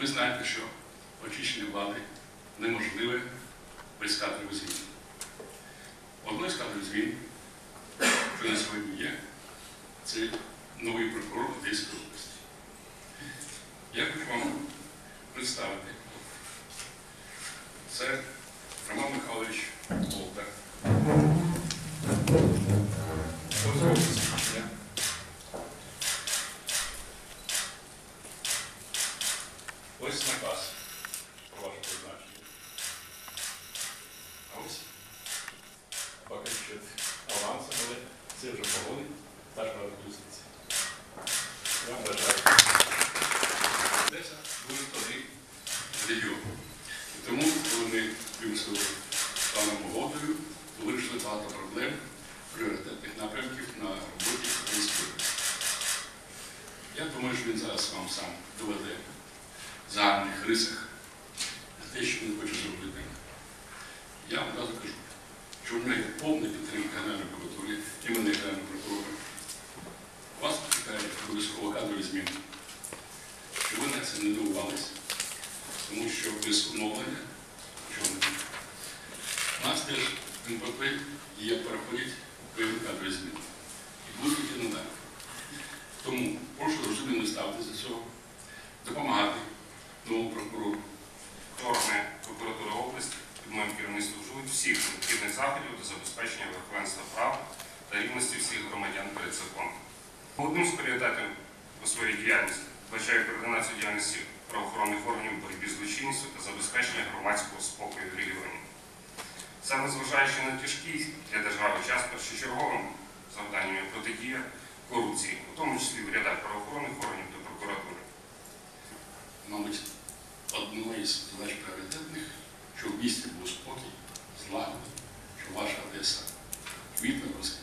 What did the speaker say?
Ви знаєте, що очищення влади неможливе без кадрових змін. Одною з кадрових змін, що на сьогодні є, це новий прокурор Одеської області. Я хочу вам представити. Це Роман Михайлович Болтер. Ось офіс. Я. Ось наказ про ваше призначення. Ось поки що аванси, але це вже погоди, та ж рада юстиції. Я вам бажаю. Одеса буде тоді. І тому, коли ми вимусили паном погодою, вирішили багато проблем, пріоритетних напрямків на роботі української. Я думаю, що він зараз вам сам доведе загальних рисах те, що він хоче зробити. Я вам одразу кажу, що в мене повна підтримка Генеральної прокуратури і мене Генерального прокурора. Вас чекає обов'язково кадрові зміни. Щоб ви на це не дивувалися, тому що без оновлення чого не. У нас теж в НПП є переходять певні кадрові зміни. І будуть і надалі. Тому прошу розумно ставити за цього, допомагати прокурору. Органи прокуратури області під моїм керівництвом вживуть всіх необхідних заходів до забезпечення верховенства права та рівності всіх громадян перед законом. Одним з пріоритетів у своїй діяльності вважаю координацію діяльності правоохоронних органів боротьбі з злочинністю та забезпечення громадського спокою в регіоні. Саме зважаючи на тяжкий для держави час першочерговим завданням протидія корупції, у тому числі в рядах правоохоронних органів та прокуратури. Із задач пріоритетних, щоб в місті був спокій, злагода, щоб ваша Одеса квітла, розквітла.